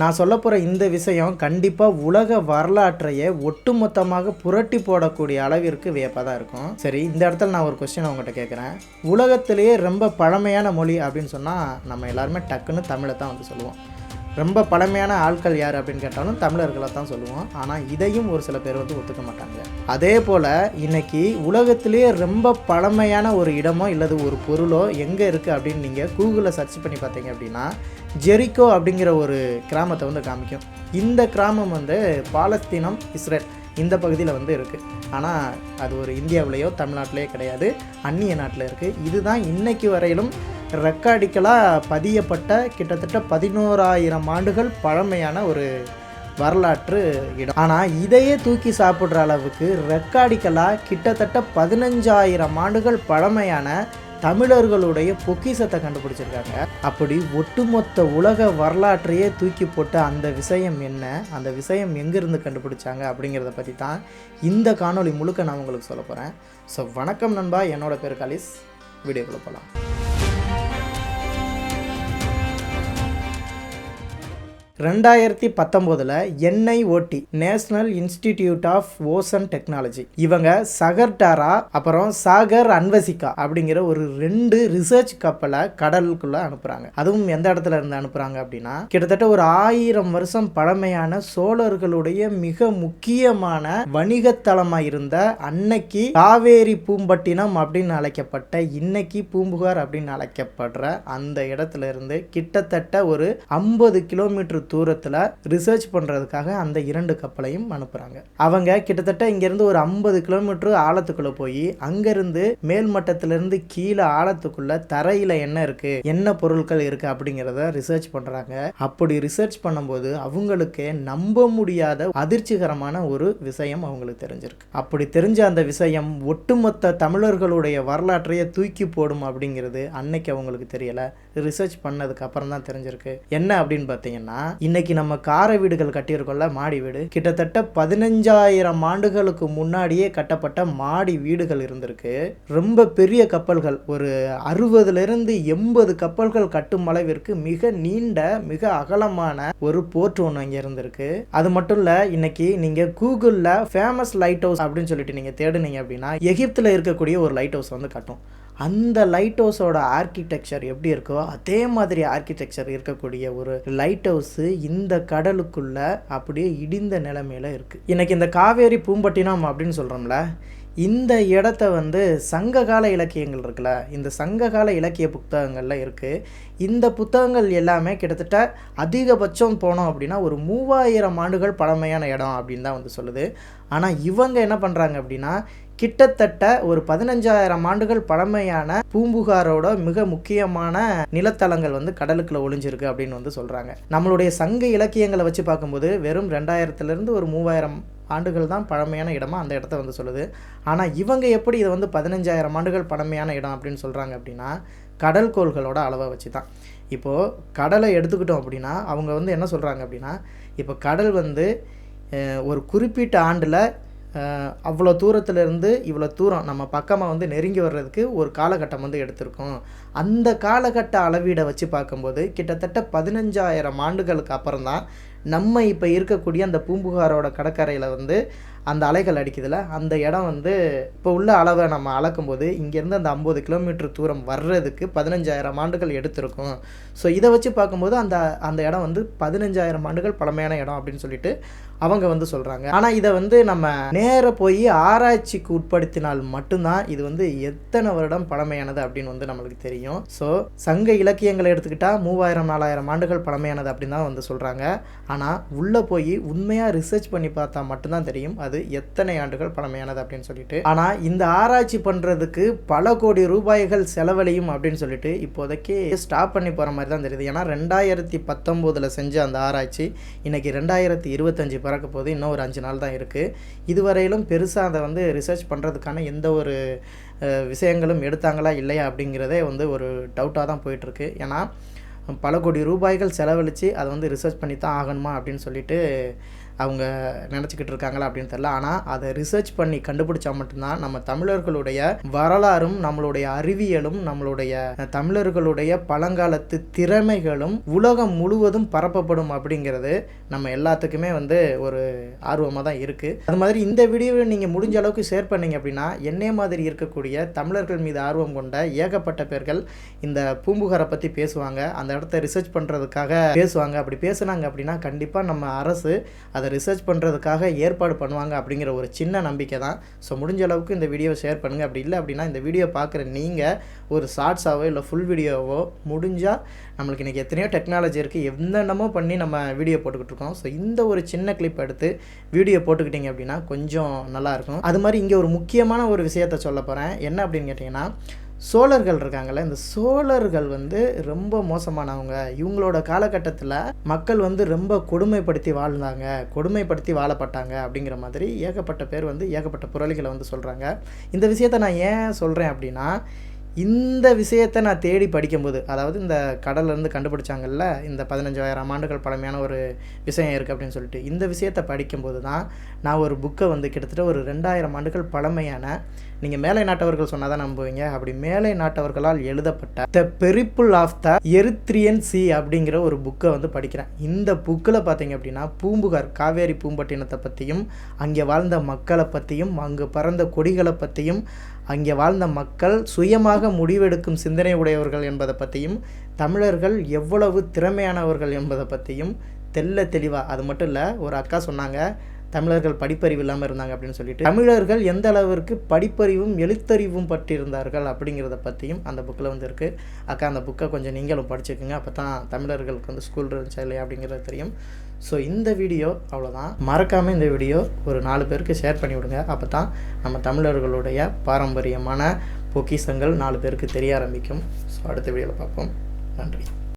நான் சொல்ல போகிற இந்த விஷயம் கண்டிப்பாக உலக வரலாற்றையே ஒட்டுமொத்தமாக புரட்டி போடக்கூடிய அளவிற்கு வியப்பாக தான் இருக்கும். சரி இந்த இடத்துல நான் ஒரு கொஸ்டின் உங்கள்கிட்ட கேட்குறேன் உலகத்திலேயே ரொம்ப பழமையான மொழி அப்படின்னு சொன்னால் நம்ம எல்லாருமே டக்குன்னு தமிழை தான் வந்து சொல்லுவோம். ரொம்ப பழமையான ஆட்கள் யார் அப்படின்னு கேட்டாலும் தமிழர்களை தான் சொல்லுவோம். ஆனால் இதையும் ஒரு சில பேர் வந்து ஒத்துக்க மாட்டாங்க. அதே போல் இன்னைக்கு உலகத்திலேயே ரொம்ப பழமையான ஒரு இடமோ இல்லது ஒரு பொருளோ எங்கே இருக்குது அப்படின்னு நீங்கள் கூகுளில் சர்ச் பண்ணி பார்த்தீங்க அப்படின்னா ஜெரிக்கோ அப்படிங்கிற ஒரு கிராமத்தை வந்து காமிக்கும். இந்த கிராமம் வந்து பாலஸ்தீனம் இஸ்ரேல் இந்த பகுதியில் வந்து இருக்குது ஆனால் அது ஒரு இந்தியாவிலேயோ தமிழ்நாட்டிலேயோ கிடையாது. அந்நிய நாட்டில் இருக்குது இதுதான் இன்னைக்கு வரையிலும் ரெக்கார்டிக்கலாக பதியப்பட்ட கிட்டத்தட்ட பதினோராயிரம் ஆண்டுகள் பழமையான ஒரு வரலாற்று இடம். ஆனால் இதையே தூக்கி சாப்பிட்ற அளவுக்கு ரெக்கார்டிக்கலாக கிட்டத்தட்ட பதினஞ்சாயிரம் ஆண்டுகள் பழமையான தமிழர்களுடைய பொக்கிஷத்தை கண்டுபிடிச்சிருக்காங்க. அப்படி ஒட்டுமொத்த உலக வரலாற்றையே தூக்கி போட்ட அந்த விஷயம் என்ன அந்த விஷயம் எங்கேருந்து கண்டுபிடிச்சாங்க அப்படிங்கிறத பற்றி தான் இந்த காணொளி முழுக்க நான் உங்களுக்கு சொல்ல போகிறேன் ஸோ வணக்கம் நண்பா என்னோட பேர் கலிஸ். வீடியோக்குள்ளே போகலாம். ரெண்டாயிரத்தி பத்தொம்போதில் NIOT national institute of ocean technology இவங்க சகர்டாரா அப்புறம் சாகர் அன்வசிகா அப்படிங்கிற ஒரு ரெண்டு ரிசர்ச் கப்பலை கடலுக்குள்ள அனுப்புகிறாங்க அதுவும் எந்த இடத்துல இருந்து அனுப்புகிறாங்க அப்படின்னா கிட்டத்தட்ட ஒரு ஆயிரம் வருஷம் பழமையான சோழர்களுடைய மிக முக்கியமான வணிகத்தலமாக இருந்த அன்னைக்கு காவேரி பூம்பட்டினம் அப்படின்னு அழைக்கப்பட்ட இன்னைக்கு பூம்புகார் அப்படின்னு அழைக்கப்படுற அந்த இடத்துல இருந்து கிட்டத்தட்ட ஒரு ஐம்பது கிலோமீட்டர் தூரத்தில் ரிசர்ச் பண்ணுறதுக்காக அந்த இரண்டு கப்பலையும் அனுப்புகிறாங்க அவங்க கிட்டத்தட்ட இங்கேருந்து ஒரு ஐம்பது கிலோமீட்டர் ஆழத்துக்குள்ளே போய் அங்கேருந்து மேல்மட்டத்திலிருந்து கீழே ஆழத்துக்குள்ள தரையில் என்ன இருக்குது என்ன பொருட்கள் இருக்குது அப்படிங்கிறத ரிசர்ச் பண்ணுறாங்க அப்படி ரிசர்ச் பண்ணும்போது அவங்களுக்கு நம்ப முடியாத அதிர்ச்சிகரமான ஒரு விஷயம் அவங்களுக்கு தெரிஞ்சிருக்கு. அப்படி தெரிஞ்ச அந்த விஷயம் ஒட்டுமொத்த தமிழர்களுடைய வரலாற்றையே தூக்கி போடும் அப்படிங்கிறது அன்னைக்கு அவங்களுக்கு தெரியலை. ரிசர்ச் பண்ணதுக்கு அப்புறம் தான் தெரிஞ்சிருக்கு. என்ன அப்படின்னு பார்த்தீங்கன்னா இன்னைக்கு நம்ம கார வீடுகள் கட்டியிருக்கோம்ல மாடி வீடு. கிட்டத்தட்ட பதினஞ்சாயிரம் ஆண்டுகளுக்கு முன்னாடியே கட்டப்பட்ட மாடி வீடுகள் இருந்திருக்கு. ரொம்ப பெரிய கப்பல்கள் ஒரு அறுபதுலேருந்து எண்பது கப்பல்கள் கட்டும் அளவிற்கு மிக நீண்ட மிக அகலமான ஒரு போர்ட் ஒன்று அங்கே இருந்திருக்கு. அது மட்டும் இல்லை இன்னைக்கு நீங்கள் கூகுளில் ஃபேமஸ் லைட் ஹவுஸ் அப்படின்னு சொல்லிட்டு நீங்கள் தேடுனீங்க அப்படின்னா எகிப்தில் இருக்கக்கூடிய ஒரு லைட் ஹவுஸ் வந்து கட்டும். அந்த லைட் ஹவுஸோட ஆர்கிடெக்சர் எப்படி இருக்கோ அதே மாதிரி ஆர்கிடெக்சர் இருக்கக்கூடிய ஒரு லைட் ஹவுஸு இந்த கடலுக்குள்ள அப்படியே இடிந்த நிலைமையில இருக்குது இன்னைக்கு இந்த காவேரி பூம்பட்டினம் அப்படின்னு சொல்கிறோம்ல இந்த இடத்த வந்து சங்ககால இலக்கியங்கள் இருக்குல்ல இந்த சங்ககால இலக்கிய புத்தகங்கள்ல இருக்குது இந்த புத்தகங்கள் எல்லாமே கிட்டத்தட்ட அதிகபட்சம் போனோம் அப்படின்னா ஒரு மூவாயிரம் ஆண்டுகள் பழமையான இடம் அப்படின்னு தான் வந்து சொல்லுது. ஆனால் இவங்க என்ன பண்ணுறாங்க அப்படின்னா கிட்டத்தட்ட ஒரு பதினஞ்சாயிரம் ஆண்டுகள் பழமையான பூம்புகாரோட மிக முக்கியமான நிலத்தலங்கள் வந்து கடலுக்குள்ள ஒளிஞ்சிருக்கு அப்படின்னு வந்து சொல்கிறாங்க நம்மளுடைய சங்க இலக்கியங்களை வச்சு பார்க்கும்போது வெறும் ரெண்டாயிரத்துலேருந்து ஒரு மூவாயிரம் ஆண்டுகள் தான் பழமையான இடமா அந்த இடத்த வந்து சொல்லுது. ஆனால் இவங்க எப்படி இதை வந்து பதினஞ்சாயிரம் ஆண்டுகள் பழமையான இடம் அப்படின்னு சொல்கிறாங்க அப்படின்னா கடல் கோள்களோட அளவை வச்சு தான் இப்போது கடலை எடுத்துக்கிட்டோம் அப்படின்னா அவங்க வந்து என்ன சொல்கிறாங்க அப்படின்னா இப்போ கடல் வந்து ஒரு குறிப்பிட்ட ஆண்டில் அவ்வளோ தூரத்துலேருந்து இவ்வளோ தூரம் நம்ம பக்கமாக வந்து நெருங்கி வர்றதுக்கு ஒரு காலகட்டம் வந்து எடுத்திருக்கோம். அந்த காலகட்ட அளவீடை வச்சு பார்க்கும்போது கிட்டத்தட்ட பதினஞ்சாயிரம் ஆண்டுகளுக்கு அப்புறம் தான் நம்ம இப்போ இருக்கக்கூடிய அந்த பூம்புகாரோட கடற்கரையில் வந்து அந்த அலைகள் அடிக்குதுல அந்த இடம் வந்து இப்போ உள்ள அளவை நம்ம அளக்கும்போது இங்கேருந்து அந்த ஐம்பது கிலோமீட்டர் தூரம் வர்றதுக்கு பதினஞ்சாயிரம் ஆண்டுகள் எடுத்திருக்கும். ஸோ இதை வச்சு பார்க்கும்போது அந்த அந்த இடம் வந்து பதினஞ்சாயிரம் ஆண்டுகள் பழமையான இடம் அப்படின்னு சொல்லிட்டு அவங்க வந்து சொல்கிறாங்க ஆனால் இதை வந்து நம்ம நேர போய் ஆராய்ச்சிக்கு உட்படுத்தினால் மட்டும்தான் இது வந்து எத்தனை வருடம் பழமையானது அப்படின்னு வந்து நம்மளுக்கு தெரியும். ஸோ சங்க இலக்கியங்களை எடுத்துக்கிட்டால் மூவாயிரம் நாலாயிரம் ஆண்டுகள் பழமையானது அப்படின்னு தான் வந்து சொல்கிறாங்க ஆனால் உள்ளே போய் உண்மையாக ரிசர்ச் பண்ணி பார்த்தா மட்டும்தான் தெரியும். அது எத்தனை ஆண்டுகள் பழமையானது அப்படின்னு சொல்லிட்டு. ஆனால் இந்த ஆராய்ச்சி பண்ணுறதுக்கு பல கோடி ரூபாய்கள் செலவழியும் அப்படின்னு சொல்லிட்டு இப்போதைக்கு ஸ்டாப் பண்ணி போகிற மாதிரி தான் தெரியுது. ஏன்னா ரெண்டாயிரத்தி பத்தொம்போதில் செஞ்ச அந்த ஆராய்ச்சி இன்றைக்கி ரெண்டாயிரத்தி இருபத்தஞ்சி பிறக்க போது இன்னும் ஒரு அஞ்சு நாள் தான் இருக்குது இதுவரையிலும் பெருசாக அதை வந்து ரிசர்ச் பண்ணுறதுக்கான எந்த ஒரு விஷயங்களும் எடுத்தாங்களா இல்லையா அப்படிங்கிறதே வந்து ஒரு டவுட்டாக தான் போயிட்டுருக்கு ஏன்னா பல கோடி ரூபாய்கள் செலவழித்து அதை வந்து ரிசர்ச் பண்ணி தான் ஆகணுமா அப்படின்னு சொல்லிட்டு அவங்க நினச்சிக்கிட்டு இருக்காங்களா அப்படின்னு தெரில ஆனால் அதை ரிசர்ச் பண்ணி கண்டுபிடிச்சா மட்டும்தான் நம்ம தமிழர்களுடைய வரலாறும் நம்மளுடைய அறிவியலும் நம்மளுடைய தமிழர்களுடைய பழங்காலத்து திறமைகளும் உலகம் முழுவதும் பரப்பப்படும் அப்படிங்கிறது நம்ம எல்லாத்துக்குமே வந்து ஒரு ஆர்வமாக தான் இருக்குது அது மாதிரி இந்த வீடியோவை நீங்கள் முடிஞ்ச அளவுக்கு ஷேர் பண்ணீங்க அப்படின்னா என்னே மாதிரி இருக்கக்கூடிய தமிழர்கள் மீது ஆர்வம் கொண்ட ஏகப்பட்ட பேர்கள் இந்த பூம்புகாரை பற்றி பேசுவாங்க. அந்த இடத்த ரிசர்ச் பண்ணுறதுக்காக பேசுவாங்க. அப்படி பேசுனாங்க அப்படின்னா கண்டிப்பாக நம்ம அரசு அதை ரிசர்ச் பண்ணுறதுக்காக ஏற்பாடு பண்ணுவாங்க அப்படிங்கிற ஒரு சின்ன நம்பிக்கை தான். ஸோ முடிஞ்ச அளவுக்கு இந்த வீடியோவை ஷேர் பண்ணுங்கள் அப்படி இல்லை அப்படின்னா இந்த வீடியோ பார்க்குற நீங்கள் ஒரு ஷார்ட்ஸாவோ இல்லை ஃபுல் வீடியோவோ முடிஞ்சால் நம்மளுக்கு இன்றைக்கி எத்தனையோ டெக்னாலஜி இருக்குது என்னென்னமோ பண்ணி நம்ம வீடியோ போட்டுக்கிட்டு இருக்கோம். ஸோ இந்த ஒரு சின்ன கிளிப் எடுத்து வீடியோ போட்டுக்கிட்டிங்க அப்படின்னா கொஞ்சம் நல்லாயிருக்கும் அது மாதிரி இங்கே ஒரு முக்கியமான ஒரு விஷயத்த சொல்ல போகிறேன் என்ன அப்படின்னு கேட்டிங்கன்னா சோழர்கள் இருக்காங்கல்ல இந்த சோழர்கள் வந்து ரொம்ப மோசமானவங்க. இவங்களோட காலகட்டத்தில் மக்கள் வந்து ரொம்ப கொடுமைப்படுத்தி வாழ்ந்தாங்க கொடுமைப்படுத்தி வாழப்பட்டாங்க அப்படிங்கிற மாதிரி ஏகப்பட்ட பேர் வந்து ஏகப்பட்ட புரளிகளை வந்து சொல்கிறாங்க இந்த விஷயத்தை நான் ஏன் சொல்கிறேன் அப்படின்னா இந்த விஷயத்தை நான் தேடி படிக்கும்போது அதாவது இந்த கடல்லேருந்து கண்டுபிடிச்சாங்கல்ல இந்த பதினஞ்சாயிரம் ஆண்டுகள் பழமையான ஒரு விஷயம் இருக்குது அப்படின்னு சொல்லிட்டு இந்த விஷயத்தை படிக்கும்போது தான் நான் ஒரு புக்கை வந்து கிட்டத்தட்ட ஒரு ரெண்டாயிரம் ஆண்டுகள் பழமையான நீங்கள் மேலை நாட்டவர்கள் சொன்னால் தான் நம்புவீங்க அப்படி மேலை நாட்டவர்களால் எழுதப்பட்ட the Periplus of the Erythraean sea அப்படிங்கிற ஒரு புக்கை வந்து படிக்கிறேன். இந்த புக்கில் பார்த்தீங்க அப்படின்னா பூம்புகார் காவேரி பூம்பட்டினத்தை பற்றியும் அங்கே வாழ்ந்த மக்களை பற்றியும் அங்கு பறந்த கொடிகளை பற்றியும் அங்கே வாழ்ந்த மக்கள் சுயமாக முடிவெடுக்கும் சிந்தனை உடையவர்கள் என்பதை பற்றியும் தமிழர்கள் எவ்வளவு திறமையானவர்கள் என்பதை பற்றியும் தெல்ல தெளிவாக அது மட்டும் இல்லை ஒரு அக்கா சொன்னாங்க தமிழர்கள் படிப்பறிவு இல்லாமல் இருந்தாங்க அப்படின்னு சொல்லிட்டு தமிழர்கள் எந்த அளவிற்கு படிப்பறிவும் எழுத்தறிவும் பட்டிருந்தார்கள் அப்படிங்கிறத பற்றியும் அந்த புக்கில் வந்து இருக்குது அக்கா அந்த புக்கை கொஞ்சம் நீங்களும் படிச்சுக்கோங்க. அப்போ தான் தமிழர்களுக்கு வந்து ஸ்கூல் இருந்துச்சா இல்லையா அப்படிங்கிறது தெரியும். ஸோ இந்த வீடியோ அவ்வளோதான் மறக்காமல் இந்த வீடியோ ஒரு நாலு பேருக்கு ஷேர் பண்ணி விடுங்க. அப்போ தான் நம்ம தமிழர்களுடைய பாரம்பரியமான பொக்கிஷங்கள் நாலு பேருக்கு தெரிய ஆரம்பிக்கும். ஸோ அடுத்த வீடியோவில் பார்ப்போம். நன்றி.